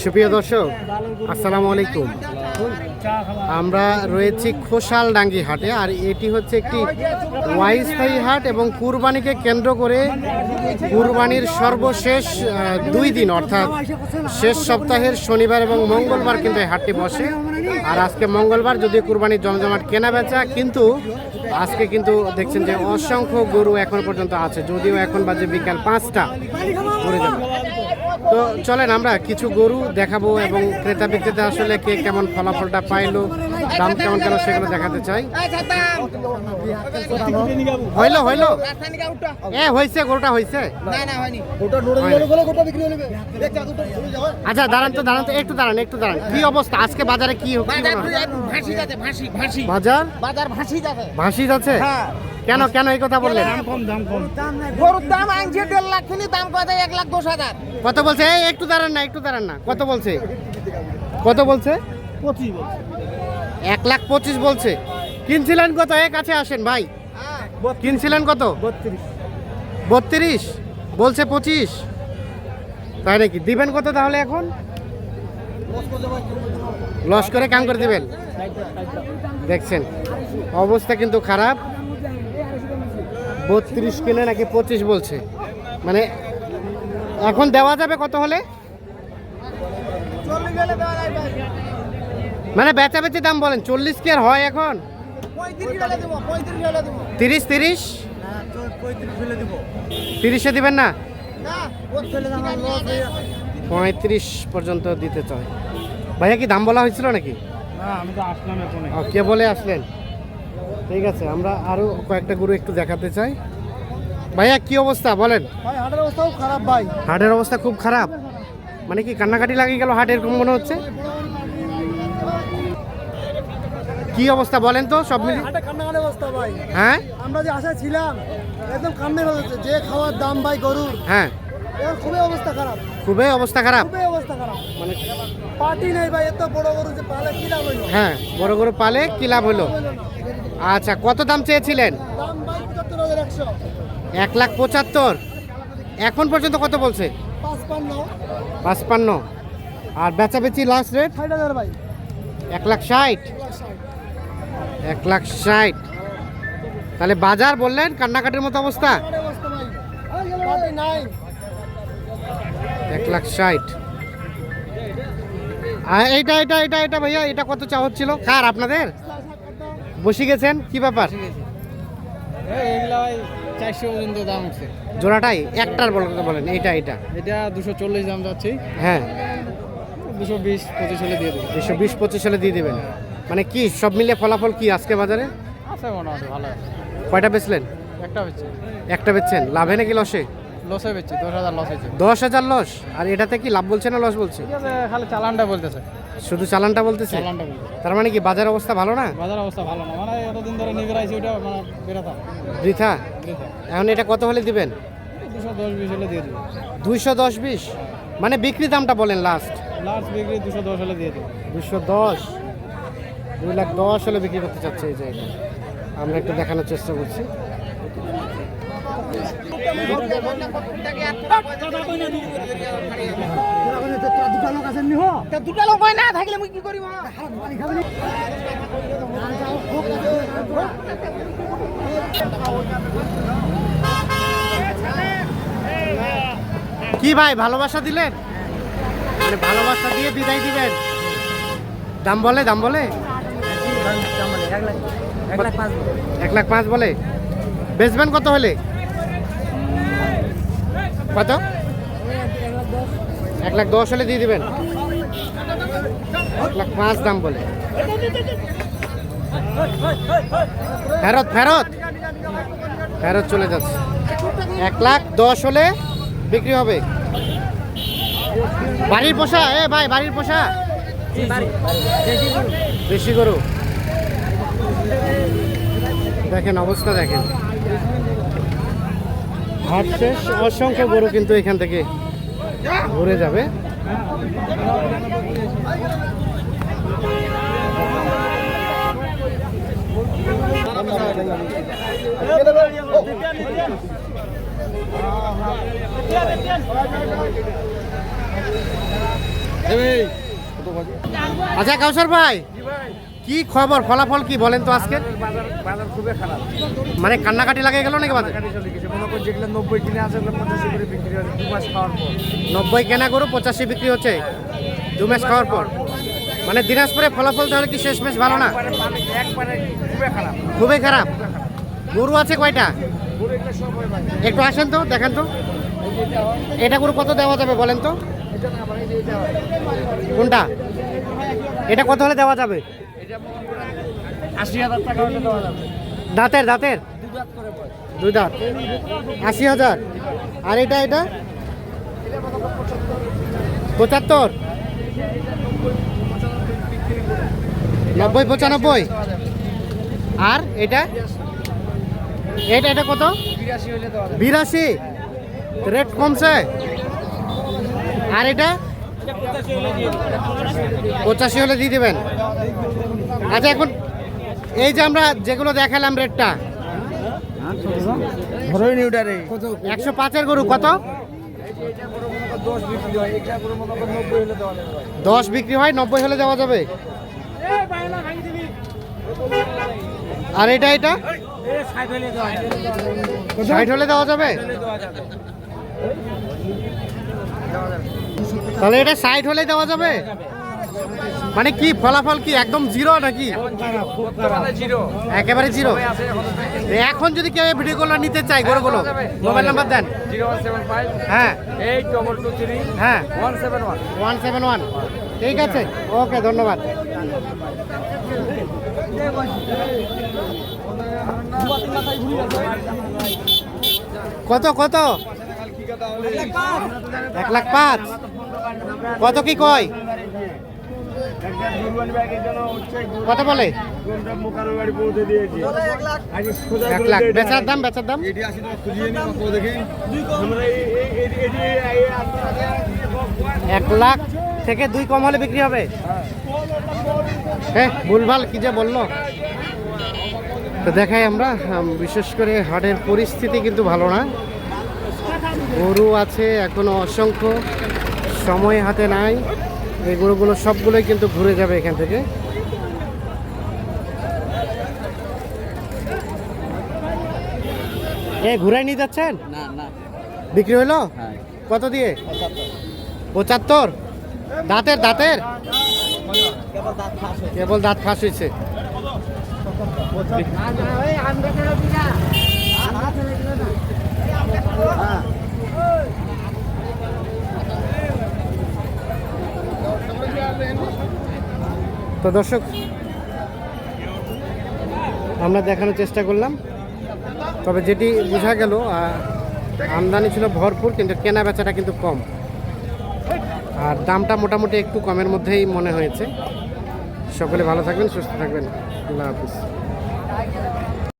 সুপ্রিয় দর্শক, আসসালামু আলাইকুম। আমরা রয়েছি খোসালডাঙ্গি হাটে, আর এটি হচ্ছে একটি ওয়াইস্থায়ী হাট এবং কুরবানিকে কেন্দ্র করে কুরবানির সর্বশেষ দুই দিন, অর্থাৎ শেষ সপ্তাহের শনিবার এবং মঙ্গলবার কিন্তু এই হাটটি বসে। আর আজকে মঙ্গলবার যদি কুরবানির জমজমাট কেনা বেচা কিন্তু আজকে কিন্তু দেখছেন যে অসংখ্য গরু এখন পর্যন্ত আছে, যদিও এখন বাজে বিকাল পাঁচটা। ঘুরে যাবে তো চলেন আমরা কিছু গরু দেখাবো এবং ক্রেতা বিক্রেতা আসলে কে কেমন ফলাফলটা পাইলো দাম কেমন কেন সেগুলো দেখাতে চাই। হইল হইল? এ হয়েছে গরুটা হয়েছে আচ্ছা দাঁড়ান তো দাঁড়ান তো একটু দাঁড়ান একটু দাঁড়ান। কি অবস্থা? আজকে বাজারে কি বাজার বাজার? ভাসি যাবে ভাসি যাচ্ছে? হ্যাঁ। কেন কেন এই কথা বললেন? গরুর দাম আনছে দেড় লাখ কিনি দাম কত? এক লাখ দশ হাজার। কত বলছে? এই একটু দাঁড়ান না একটু দাঁড়ান না। কত বলছে? কত বলছে? পঁচিশ বলছে। এক লাখ পঁচিশ বলছে। কিনছিলেন কত? এ কাছে আসেন ভাই। কিনছিলেন কত? বত্রিশ? বলছে পঁচিশ। তাই নাকি? দিবেন কত তাহলে এখন? লস করে কাম করে দিবেন। দেখছেন অবস্থা কিন্তু খারাপ। বত্রিশ কিনে নাকি পঁচিশ বলছে। মানে এখন দেওয়া যাবে কত হলে? মানে বেচা বেচি দাম বলেন চল্লিশ কি আর হয় এখন? তিরিশ তিরিশ? তিরিশে দিবেন না? পঁয়ত্রিশ পর্যন্ত দিতে চায়। ভাইয়া কি দাম বলা হয়েছিল নাকি? কে বলে আসলেন? ঠিক আছে আমরা আরও কয়েকটা গরু একটু দেখাতে চাই। ভাইয়া কি অবস্থা? বলেন। ভাই হাটের অবস্থাও খারাপ ভাই। হাটের অবস্থা খুব খারাপ? মানে কি কান্নাকাটি লাগিয়ে গেল হাটের এরকম মনে হচ্ছে? কি অবস্থা বলেন তো সব হাটে কান্নাকাটি অবস্থা ভাই। হ্যাঁ? আমরা যে আশা ছিলাম একদম কান্নাই হচ্ছে যে খাওয়ার দাম ভাই গরুর হ্যাঁ। খুবই অবস্থা খারাপ। খুবই অবস্থা খারাপ। খুবই অবস্থা খারাপ। মানে পার্টি নেই ভাই এত বড় গরু যে পালে কি হ্যাঁ বড় গরু পালে কি লাভ হলো আচ্ছা কত দাম চেয়েছিলেন? এক লাখ পঁচাত্তর। এখন পর্যন্ত কত বলছে? পাঁচপান্ন। আর বেচাবেচি লাস্ট রেট এক লাখ ষাট। এক লাখ ষাট। তাহলে বাজার বললেন, কান্নাকাটির মতো অবস্থা? এক লাখ ষাট। এইটা এটা এটা এটা ভাইয়া এটা কত চা হচ্ছিল? কার, আপনাদের? বসে গেছেন? কি ব্যাপার? চারশো পর্যন্ত দাম উঠছে জোড়াটাই? একটার বলেন এইটা এটা এটা দুশো চল্লিশ দাম যাচ্ছে। হ্যাঁ। দুশো বিশ পঁচিশ হলে দিয়ে দেবো দুশো বিশ পঁচিশ সালে দিয়ে দেবেন। মানে কি সব মিলিয়ে ফলাফল কি আজকে বাজারে? আছে মোটামুটি ভালো আছে। কয়টা বেচলেন? একটা বেচছে। একটা বেচছেন। লাভে নাকি লসে? লসে বেচছে দশ হাজার লস হয়েছে। দশ হাজার লস? আর এটাতে কি লাভ বলছে না লস বলছে? খালি চালানটা বলতেছে। শুধু চালানটা বলতেছে? চালানটা তার মানে কি বাজার অবস্থা ভালো না? বাজার অবস্থা ভালো না। মানে এতদিন ধরে নিয়ে বেড়াইছি ওটা মানে বৃথা। এখন এটা কত হলে দিবেন? দুশো দশ বিশ হলে দিয়ে দেবো। দুইশো দশ বিশ? মানে বিক্রি দামটা বলেন লাস্ট লাস্ট বিক্রি দুশো দশ হলে দিয়ে দেবো। দুশো দশ? দুই লাখ দশ হলে বিক্রি করতে চাচ্ছে এই জায়গা আমরা একটু দেখানোর চেষ্টা করছি। দুটা লোক হয় না থাকলে মুই কি করিব কি ভাই ভালোবাসা দিলেন মানে ভালোবাসা দিয়ে বিদায় দিবেন। দাম বলে দাম বলে? এক লাখ পাঁচ বলে। বেচবেন কত হলে? কত? এক লাখ দশ হলে দিয়ে দিবেন? এক লাখ পাঁচ দাম বলে। ফেরত ফেরত। ফেরত চলে যাচ্ছে। এক লাখ দশ হলে বিক্রি হবে। বাড়ির পোষা, এ ভাই, বাড়ির পোষা। দেশি গরু। দেখেন, অবস্থা দেখেন। অসংখ্য গরু কিন্তু এখান থেকে ঘুরে যাবে। আচ্ছা কাউসার ভাই। কি খবর? ফলাফল কি বলেন তো আজকে? বাজার বাজার খুবই খারাপ। মানে কান্নাকাটি লাগে গেল নাকি বাজে গাড়ি চলে গেছে। মনে করি যেগুলো নব্বই কিনে আছে ওগুলো পঞ্চাশ করে বিক্রি হচ্ছে দু মাস খাওয়ার পর। নব্বই কেনা গরু পঁচাশি বিক্রি হচ্ছে। দু মাস খাওয়ার পর। মানে দিনাজপুরে ফলাফল তাহলে কি শেষ মেশ ভালো না? একবারে খুবই খারাপ। গরু আছে কয়টা? একটু আসেন তো দেখেন তো। এটা গরু কত দেওয়া যাবে বলেন তো? এটা না আবার এই যে এটা হয় কোনটা? এটা কত হলে দেওয়া যাবে? মনে আশি হাজার টাকা হলে দেওয়া যাবে দাঁতের দাঁতের দুই দাঁত। আশি হাজার। আর এটা এটা? পঁচাত্তর। নব্বই পঁচানব্বই। আর এটা? এটা এটা কত? বিরাশি রেট কমছে। আর এটা? পঁচাশি হলে দিয়ে দেবেন। আচ্ছা এখন এই যে আমরা যেগুলো দেখালাম রেটটা একশো পাঁচের গরু কত? দশ বিক্রি হয় নব্বই হলে দেওয়া যাবে। আর এটা এটা? ষাট হলে দেওয়া যাবে। তাহলে এটা ষাট হলে দেওয়া যাবে? মানে কি ফলাফল কি? একদম জিরো নাকি? একেবারে জিরো এখন যদি কেউ ভিডিও ভিডিওগুলো নিতে চায়, গরুগুলো, মোবাইল নাম্বার দেন। হ্যাঁ। হ্যাঁ। ওয়ান সেভেন ওয়ান ঠিক আছে। ওকে, ধন্যবাদ। কত কত? এক লাখ পাঁচ। কত কি কয়? কত বলে? এক লাখ। বেচার দাম বেচার দাম? এক লাখ থেকে দুই কম হলে বিক্রি হবে? হ্যাঁ ভুলভাল কি যে বলল? তো দেখাই আমরা বিশেষ করে হাটের পরিস্থিতি কিন্তু ভালো না। গরু আছে এখনও অসংখ্য সময় হাতে নাই। এই গরুগুলো সবগুলোই কিন্তু ঘুরে যাবে এখান থেকে। এ ঘুরাই নিয়ে যাচ্ছেন? না না। বিক্রি হইল হ্যাঁ। কত দিয়ে? পঁচাত্তর। দাঁতের দাঁতের? কেবল দাঁত ফাঁস হয়েছে। তো দর্শক, আমরা দেখানোর চেষ্টা করলাম। তবে যেটি বোঝা গেল আমদানি ছিল ভরপুর, কিন্তু কেনা বেচাটা কিন্তু কম। আর দামটা মোটামুটি একটু কমের মধ্যেই মনে হয়েছে। সকলে ভালো থাকবেন, সুস্থ থাকবেন। আল্লাহ হাফিজ।